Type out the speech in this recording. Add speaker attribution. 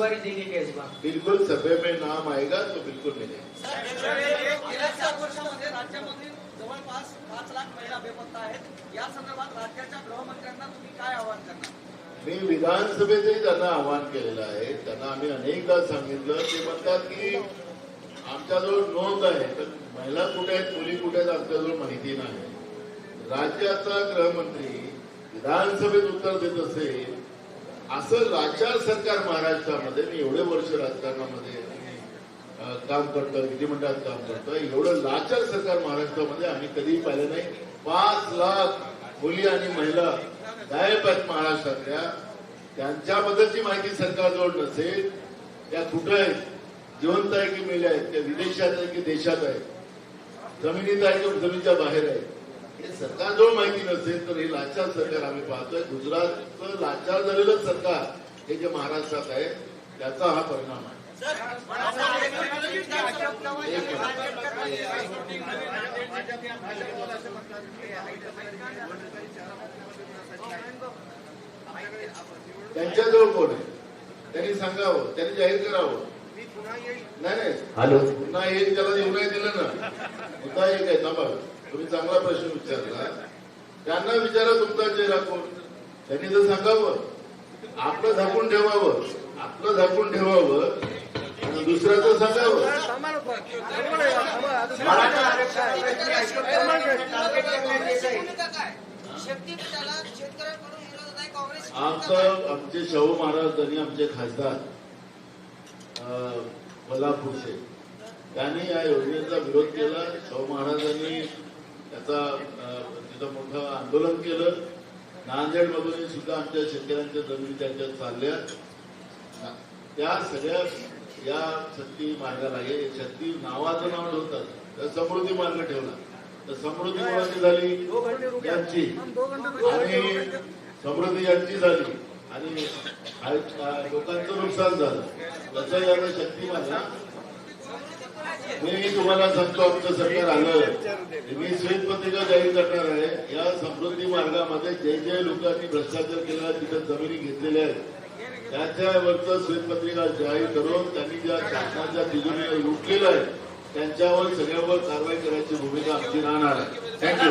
Speaker 1: उम्मीदवारी देने के इस बार
Speaker 2: बिल्कुल सभे में नाम आएगा तो बिल्कुल मिलेगा।
Speaker 3: गेल्या सात वर्षामध्ये राज्यामधील जवळपास पाच लाख महिला बेपत्ता आहेत या संदर्भात राज्याच्या गृहमंत्र्यांना तुम्ही काय आवाहन करणार
Speaker 2: मी विधानसभेतही त्यांना आवाहन केलेलं आहे. त्यांना आम्ही अनेकदा सांगितलं. ते म्हणतात की आमच्याजवळ नोंद आहे पण महिला कुठे आहेत मुली कुठे आहेत आमच्याजवळ माहिती नाही. राज्याचा गृहमंत्री विधानसभेत उत्तर देत असेल असं लाचार सरकार महाराष्ट्रामध्ये मी एवढे वर्ष राजकारणामध्ये काम करतोय विधिमंडळात काम करतोय. एवढं लाचार सरकार महाराष्ट्रामध्ये आम्ही कधीही पाहिलं नाही. पाच लाख मुली आणि महिला गायब आहेत महाराष्ट्रातल्या. त्यांच्याबद्दलची माहिती सरकारजवळ नसेल. त्या कुठं आहेत? जिवंत आहे की मेल्या आहेत? त्या विदेशात आहे की देशात आहेत जमिनीत आहे की जमिनीच्या बाहेर आहे? हे सरकारजवळ माहिती नसेल तर हे लाचार सरकार आम्ही पाहतोय. गुजरातचं लाचार झालेलं सरकार हे जे महाराष्ट्रात आहे त्याचा हा परिणाम आहे. त्यांच्याजवळ कोण आहे? त्यांनी सांगावं त्यांनी जाहीर करावं. नाही नाही
Speaker 1: हॅलो.
Speaker 2: पुन्हा एक त्याला येऊ नाही दिलं ना. मुद्दा एक आहे थांबा. तुम्ही चांगला प्रश्न विचारला. त्यांना विचारा तुमचा चेहरा कोण. त्यांनी जर सांगावं. आपलं झाकून ठेवावं. आपलं झाकून ठेवावं. आणि दुसऱ्याचं सांगावं. आमचं आमचे शाहू महाराज आणि आमचे खासदार अं, त्यांनी या योजनेचा विरोध केला. शाहू महाराजांनी त्याचा तिथं मोठं आंदोलन केलं. नांदेडमधून सुद्धा आमच्या शेतकऱ्यांच्या जमिनी त्यांच्या चालल्या. त्या सगळ्या या शक्ती मार्गाला हे शक्ती नावाचं नाव ठेवतात तर समृद्धी मार्ग ठेवला. तर समृद्धी कोणाची झाली? यांची. आणि समृद्धी यांची झाली. आणि लोकांचं नुकसान झालं. तसं याला शक्ती माझा मी तुम्हाला सांगतो आमचं सरकार आलं मी श्वेतपत्रिका जाहीर करणार आहे. या समृद्धी मार्गामध्ये जे जे लोकांनी भ्रष्टाचार आहे, तिथे जमिनी घेतलेल्या आहेत त्याच्यावरचं श्वेतपत्रिका जाहीर करून त्यांनी ज्या शासनाच्या तिजोरीला लुटलेलं आहे त्यांच्यावर सगळ्यावर कारवाई करायची भूमिका आमची राहणार आहे. थँक्यू